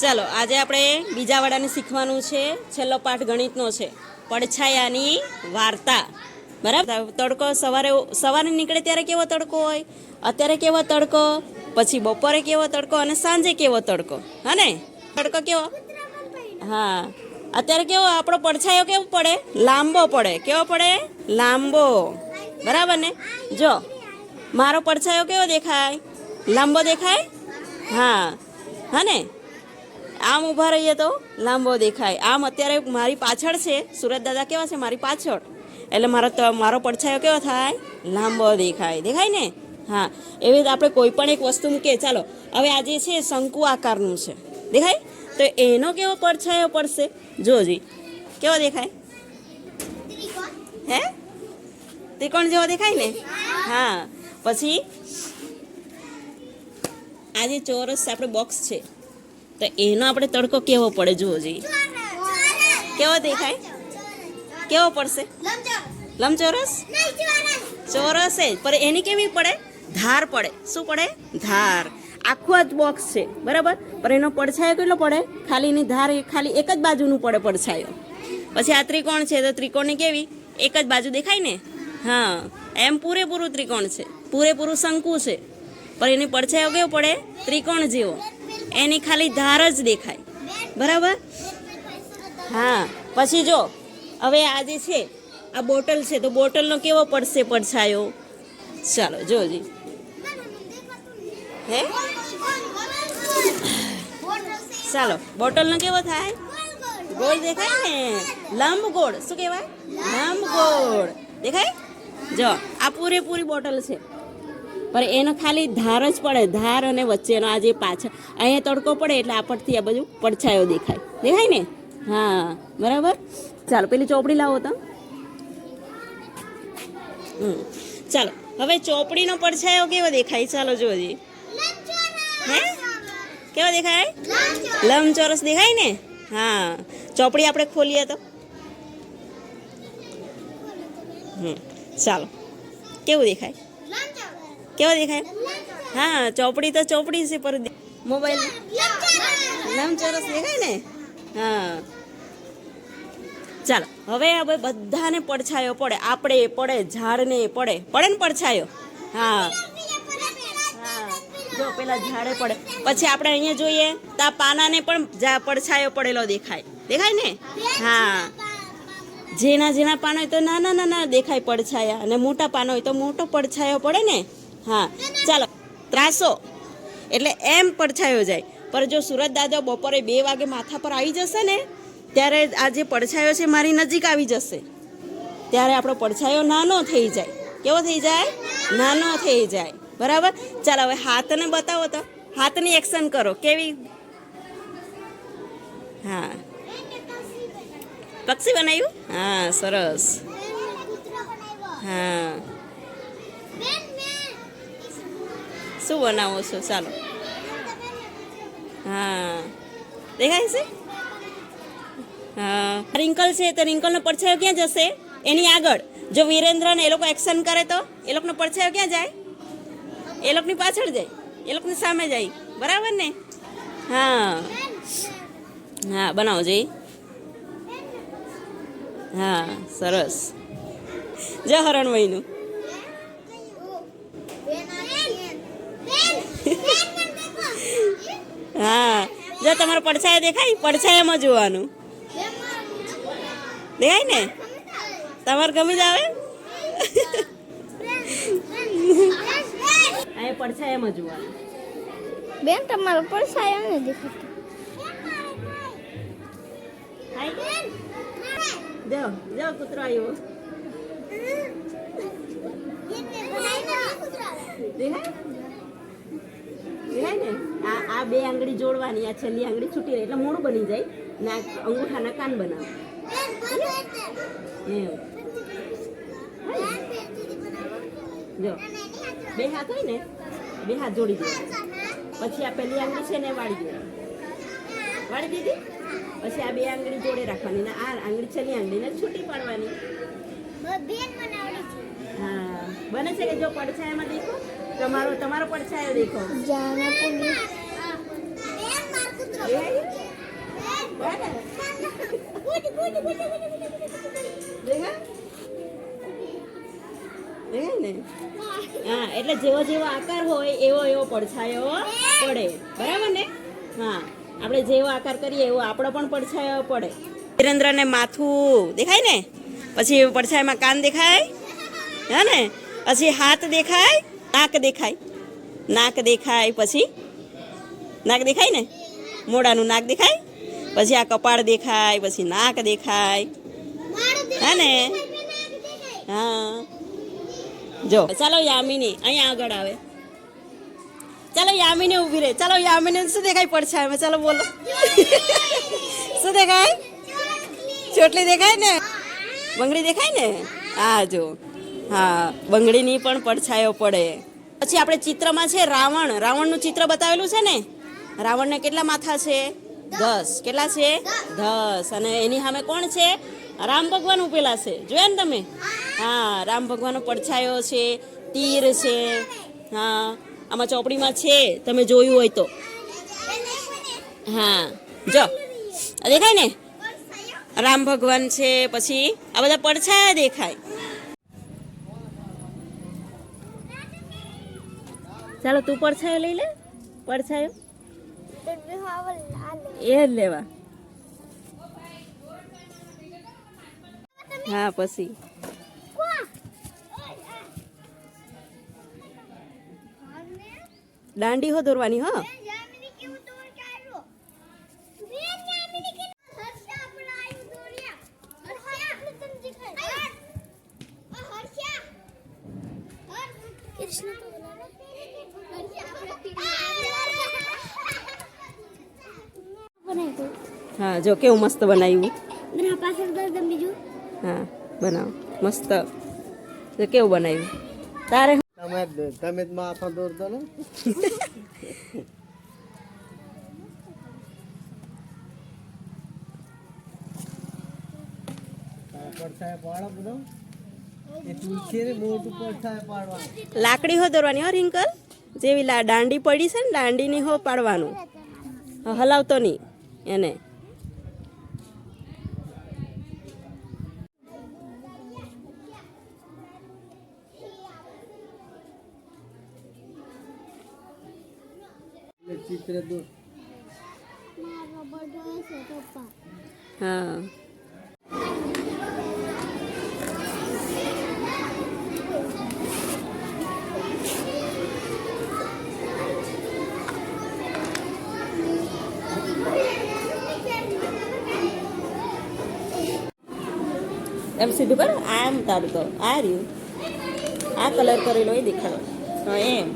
ચાલો, આજે આપણે બીજા વાળાને શીખવાનું છે. છેલ્લો પાઠ ગણિતનો છે. પડછાયાની વાર્તા. બરાબર? તડકો સવારે સવારે નીકળે ત્યારે કેવો તડકો હોય? અત્યારે કેવો તડકો? પછી બપોરે કેવો તડકો અને સાંજે કેવો તડકો? હા ને? તડકો કેવો? હા. અત્યારે કેવો? આપણો પડછાયો કેવો પડે? લાંબો પડે. કેવો પડે? લાંબો. બરાબર ને? જો, મારો પડછાયો કેવો દેખાય? લાંબો દેખાય? હા. હા ને? આમ ઊભા રહીએ તો લાંબો દેખાય. આમ અત્યારે મારી પાછળ છે, સુરત દાદા કેવા છે મારી પાછળ? એટલે મારો મારો પડછાયો કેવો થાય? લાંબો દેખાય. દેખાય ને? હા. એવી રીતે આપણે કોઈ પણ એક વસ્તુ મૂકીએ ચાલો, હવે આજે છે, શંકુ આકારનું છે. દેખાય? તો એનો કેવો પડછાયો પડશે? જોજી કેવો દેખાય? હે? ત્રિકોણ જેવો દેખાય ને? હા. પછી આજે ચોરસ આપણે બોક્સ છે. તો એનો આપણે તડકો કેવો પડે જુઓ જોઈએ કેવો દેખાય? કેવો પડશે? લંબચોરસ? ચોરસ જ. પણ એની કેવી પડે? ધાર પડે. શું પડે? ધાર. આખું જ બોક્સ છે. બરાબર? પણ એનો પડછાયો કેટલો પડે? ખાલી એની ધાર ખાલી એક જ બાજુનું પડે પડછાયો. પછી આ ત્રિકોણ છે. તો ત્રિકોણની કેવી? એક જ બાજુ દેખાય ને? હા. એમ પૂરેપૂરું ત્રિકોણ છે. પૂરેપૂરું શંકુ છે. પણ એની પડછાયો કેવો પડે? ત્રિકોણ જેવો. એની ખાલી ધાર જ દેખાય. બરાબર? હા, પછી જો, હવે આ જે છે, આ બોટલ છે, તો બોટલનો કેવો પડશે પડછાયો? ચાલો, જોજી. હે? ચાલો, બોટલનો કેવો થાય? ગોળ દેખાય ને? લંબ ગોળ શું કહેવાય? લંબ ગોળ દેખાય? જો, આ પૂરેપૂરી બોટલ છે. પણ એનો ખાલી ધાર જ પડે, ધાર અને વચ્ચેનો આ જે પાછળ, અહીંયા તડકો પડે એટલે આપણથી આ બધું પડછાયો દેખાય. દેખાય ને? હા, બરાબર? ચાલો, પેલી ચોપડી લાવો તો. ચાલો, હવે ચોપડીનો પડછાયો કેવો દેખાય? ચાલો જોજી હે? કેવો દેખાય? લંબચોરસ દેખાય ને? હા, ચોપડી આપણે ખોલીએ તો. ચાલો, કેવું દેખાય? કેવો દેખાય? હા, ચોપડી તો ચોપડી છે પર મોબાઈલ લંબચોરસ દેખાય ને? હા. ચાલો, હવે હવે બધાને પડછાયો પડે. આપણે પડે, ઝાડને પડે. પડે ને પડછાયો? હા. જો, પેલા ઝાડે પડે. પછી આપણે અહીંયા જોઈએ, તો આ પાનાને પણ પડછાયો પડેલો દેખાય. દેખાય ને? હા. જેના જેના પાન હોય તો નાના નાના દેખાય પડછાયા. અને મોટા પાન હોય તો મોટો પડછાયો પડે ને? હા, ચાલો, ત્રાસો. એટલે એમ પડછાયો જાય. પર જો સુરત દાદા બપોરે બે વાગે માથા પર આવી જશે ને, ત્યારે આ જે પડછાયો છે મારી નજીક આવી જશે. ત્યારે આપણો પડછાયો નાનો થઈ જાય. કેવો થઈ જાય? નાનો થઈ જાય. બરાબર? ચાલો, હવે હાથને બતાવો તો. હાથની એક્શન કરો. કેવી? હા. પક્ષી બનાવ્યું? હા, સરસ. હા. શું બનાવો છો? ચાલો. હા. દેખાય છે? હા. રિંકલ છે તો રિંકલનો પડછાયો ક્યાં જશે? એની આગળ. જો વિરેન્દ્ર ને એ લોકો એક્શન કરે તો? એ લોકોનો પડછાયો ક્યાં જાય? એ લોકોની પાછળ જાય. એ લોકોની સામે જાય. બરાબર ને? હા. હા, બનાવો જઈ. હા, સરસ. જય હરણભાઈનું હા જો તમારો પડછાયો દેખાય પડછાયામાં જોવાનું. દેખાય ને? તમારે ગમી જ આવે? આ પડછાયામાં જોવાનું. બેન તમારો પડછાયો ને દેખાતો. હાય. જો જો કૂતરો આવ્યો દેખાય? આ બે આંગળી જોડવાની, આ છેલ્લી આંગળી છૂટી રહી, એટલે મોડું બની જાય. ને અંગૂઠાના કાન બનાવો. જો. બે હાથ હોય ને, બે હાથ જોડી દેવા પછી આ પેલી આંગળી છે ને વાળી દેવાની વાળી દીધી? પછી આ બે આંગળી જોડે રાખવાની. ને આ આંગળી છેલ્લી આંગળીને છૂટી પાડવાની. હા. બને છે કે જો પડછાયામાં દેખો? તમારો તમારો પડછાયો દેખો જાના પુલી દેખાય છે? ને? હા, એટલે જેવો જેવો આકાર હોય, એવો એવો પડછાયો પડે. બરાબર ને? હા, આપણે જેવો આકાર કરીએ, એવો આપણો પણ પડછાયો પડે. વિરેન્દ્રને માથું, દેખાય ને? પછી પડછાયામાં કાન દેખાય? હે ને? પછી હાથ દેખાય? નાક દેખાય. નાક દેખાય, પછી? નાક દેખાય ને? મોડાનું નાક દેખાય? પછી આ કપાળ દેખાય, પછી નાક દેખાય. હે ને? હા. જો, ચાલો યામિની, અહીંયા આગળ આવે. ચાલો યામિની ઊભી રહે. ચાલો યામિની, શું દેખાય પડછાયામાં? ચાલો બોલો. શું દેખાય? ચોટલી દેખાય ને? બંગડી દેખાય ને? હા જો. હા, બંગડીની પણ પડછાયો પડે. પછી આપણે ચિત્રમાં છે રાવણ. રાવણનું ચિત્ર બતાવેલું છે ને? રાવણને કેટલા માથા છે? દસ. કેટલા છે? દસ. અને એની સામે કોણ છે? રામ ભગવાન ઉપેલા છે. જોયા ને તમે? હા, રામ ભગવાનનો પડછાયો છે, તીર છે. હા, આમાં ચોપડીમાં છે. તમે જોયું હોય તો. હા. જો. દેખાય ને? રામ ભગવાન છે, પછી આ બધા પડછાયા દેખાય. ચાલો તું પડછાયો લઈ લે. પડછાયો. એ જ લેવા. હા પછી. દાંડી હો દોરવાની હો. હા જો કેવું મસ્ત બનાવ્યું. હા બનાવ. મસ્ત. તો કેવું બનાવ્યું. તારે તમે તમે જ માથા દોરતો ને. લાકડી હો દોરવાની હો રિંકલ? જેવી દાંડી પડી છે ને દાંડીની હો પાડવાનું. હલાવતો નહીં એને. ચિત્ર દોર હા. એમ સીધું કરો? આમ તારું તો. આ રહ્યું. આ કલર કરેલો એ દેખાડો. એમ.